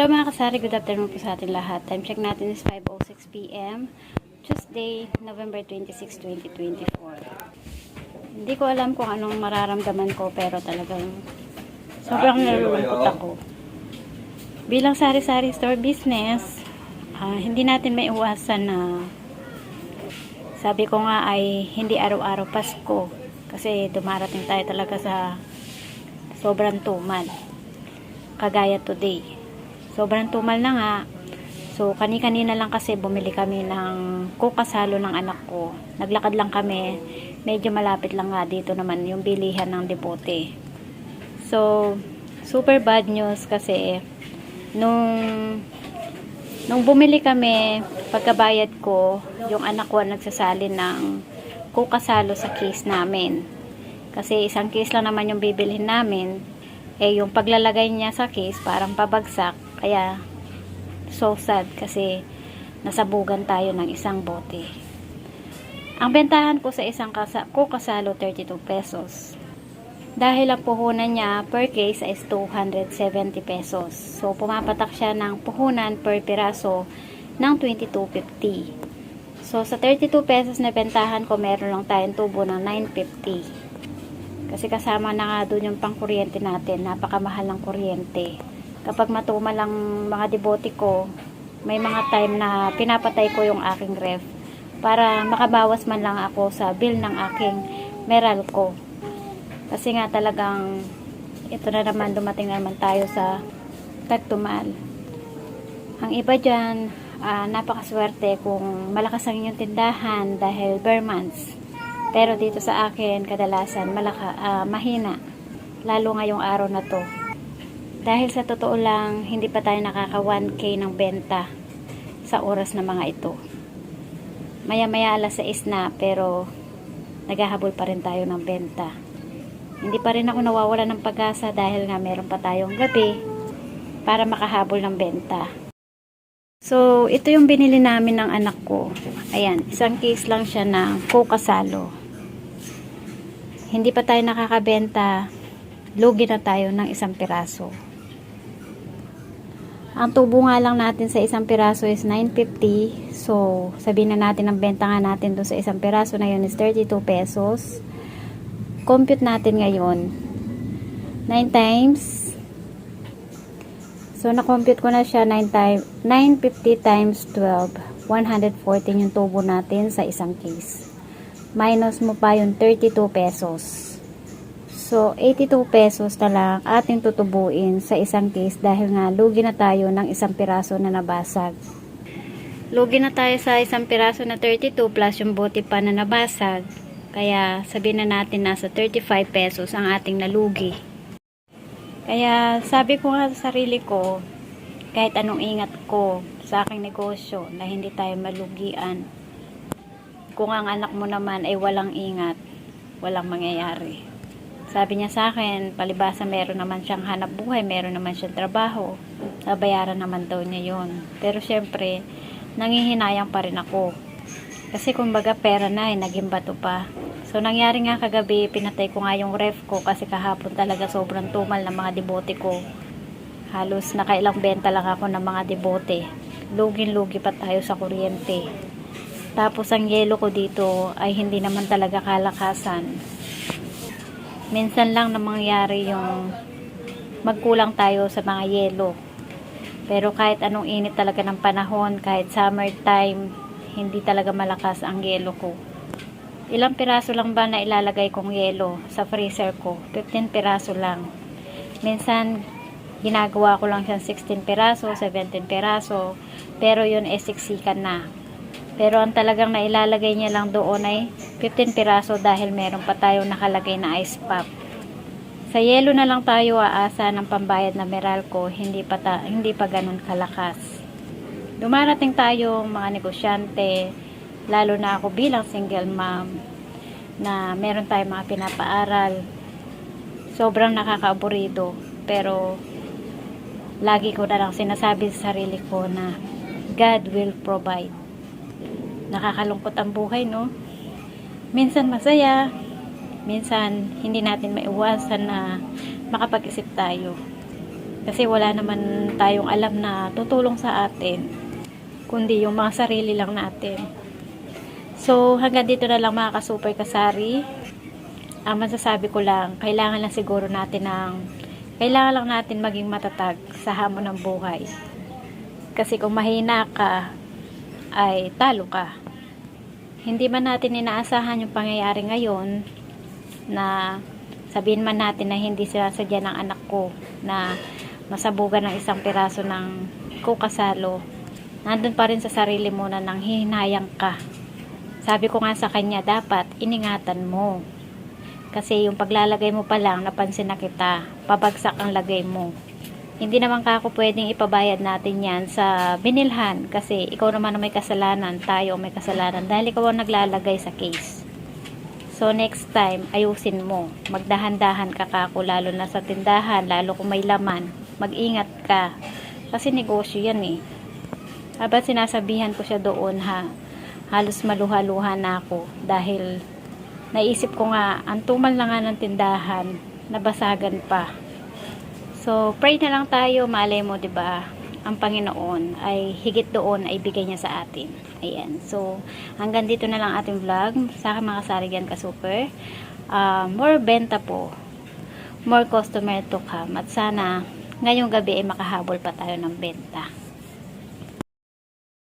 Hello mga kasari, good afternoon po sa atin lahat. Time check natin is 5.06 p.m. Tuesday, November 26, 2024. Hindi ko alam kung anong mararamdaman ko pero talagang sobrang nalulungkot ako. Bilang sari-sari store business, ah, hindi natin may iwasan na sabi ko nga ay hindi araw-araw Pasko kasi dumarating tayo talaga sa sobrang tumal kagaya today sobrang tumal na nga. So kani-kanina lang kasi bumili kami ng kukasalo ng anak ko. Naglakad lang kami. Medyo malapit lang nga dito naman yung bilihan ng depote so super bad news kasi nung nung bumili kami pagkabayad ko yung anak ko nagsasali ng kukasalo sa case namin. Kasi isang case lang naman yung bibilhin namin. Eh yung paglalagay niya sa case parang pabagsak kaya so sad kasi nasabugan tayo ng isang bote ang bentahan ko sa isang kasa kukasalo 32 pesos dahil ang puhunan niya per case is 270 pesos. So, pumapatak siya ng puhunan per piraso ng 22.50. So, sa 32 pesos na bentahan ko, meron lang tayong tubo ng 9.50. Kasi kasama na nga doon yung pangkuryente natin. Napakamahal ng kuryente. Kapag matumal lang mga debote ko, may mga time na pinapatay ko yung aking ref para makabawas man lang ako sa bill ng aking meral ko. Kasi nga talagang ito na naman dumating na naman tayo sa tagtumal. Ang iba dyan, ah, napakaswerte kung malakas ang inyong tindahan dahil bare months. Pero dito sa akin, kadalasan malaka, ah, mahina. Lalo ngayong araw na to. Dahil sa totoo lang, hindi pa tayo nakaka 1K ng benta sa oras na mga ito. Maya-maya alas 6 na, pero naghahabol pa rin tayo ng benta. Hindi pa rin ako nawawala ng pag-asa dahil nga meron pa tayong gabi para makahabol ng benta. So, ito yung binili namin ng anak ko. Ayan, isang case lang siya ng Coca-Salo. Hindi pa tayo nakakabenta, lugi na tayo ng isang piraso. Ang tubo nga lang natin sa isang piraso is 9.50. So, sabihin na natin ang benta nga natin doon sa isang piraso na yun is 32 pesos. Compute natin ngayon 9 times. So na-compute ko na siya 9 times 950 times 12 114 yung tubo natin sa isang case. Minus mo pa yung 32 pesos so 82 pesos na lang ating tutubuin sa isang case dahil nga lugi na tayo ng isang piraso na nabasag lugi na tayo sa isang piraso na 32 plus yung bote pa na nabasag kaya sabihin na natin nasa 35 pesos ang ating nalugi. Kaya sabi ko nga sa sarili ko, kahit anong ingat ko sa aking negosyo na hindi tayo malugian. Kung ang anak mo naman ay walang ingat, walang mangyayari. Sabi niya sa akin, palibasa meron naman siyang hanap buhay, meron naman siyang trabaho. Nabayaran naman daw niya yon. Pero syempre, nangihinayang pa rin ako kasi kumbaga pera na eh, naging bato pa. So nangyari nga kagabi, pinatay ko nga yung ref ko kasi kahapon talaga sobrang tumal ng mga debote ko. Halos nakailang benta lang ako ng mga debote. Lugin-lugi pa tayo sa kuryente. Tapos ang yelo ko dito ay hindi naman talaga kalakasan. Minsan lang na mangyari yung magkulang tayo sa mga yelo. Pero kahit anong init talaga ng panahon, kahit summertime, hindi talaga malakas ang yelo ko. Ilang piraso lang ba na ilalagay kong yelo sa freezer ko? 15 piraso lang. Minsan, ginagawa ko lang siyang 16 piraso, 17 piraso, pero yun ay siksikan na. Pero ang talagang nailalagay niya lang doon ay 15 piraso dahil meron pa tayo nakalagay na ice pop. Sa yelo na lang tayo aasa ng pambayad na Meralco, hindi pa, ta, hindi pa ganun kalakas dumarating tayo mga negosyante, lalo na ako bilang single mom, na meron tayong mga pinapaaral. Sobrang nakakaaburido, pero lagi ko na lang sinasabi sa sarili ko na God will provide. Nakakalungkot ang buhay, no? Minsan masaya, minsan hindi natin maiwasan na makapag-isip tayo. Kasi wala naman tayong alam na tutulong sa atin, kundi yung mga sarili lang natin. So, hanggang dito na lang mga ka-super kasari. Ang masasabi ko lang, kailangan lang siguro natin ng kailangan lang natin maging matatag sa hamon ng buhay. Kasi kung mahina ka, ay talo ka. Hindi man natin inaasahan yung pangyayari ngayon na sabihin man natin na hindi sila sadya ng anak ko na masabugan ng isang piraso ng kukasalo. Nandun pa rin sa sarili mo na nang hinayang ka. Sabi ko nga sa kanya, dapat iningatan mo. Kasi yung paglalagay mo pa lang, napansin na kita, pabagsak ang lagay mo. Hindi naman ka ako pwedeng ipabayad natin yan sa binilhan kasi ikaw naman may kasalanan, tayo may kasalanan dahil ikaw ang naglalagay sa case. So next time, ayusin mo. Magdahan-dahan ka kako, lalo na sa tindahan, lalo kung may laman. Mag-ingat ka. Kasi negosyo yan eh. Habang sinasabihan ko siya doon ha, halos maluha-luha na ako dahil naisip ko nga, ang tumal na nga ng tindahan, nabasagan pa. So, pray na lang tayo, malay mo, 'di ba? Ang Panginoon ay higit doon ay bigay niya sa atin. Ayan. So, hanggang dito na lang ating vlog. Sa akin mga kasarigan ka super. Ah, more benta po. More customer to come. At sana ngayong gabi ay makahabol pa tayo ng benta.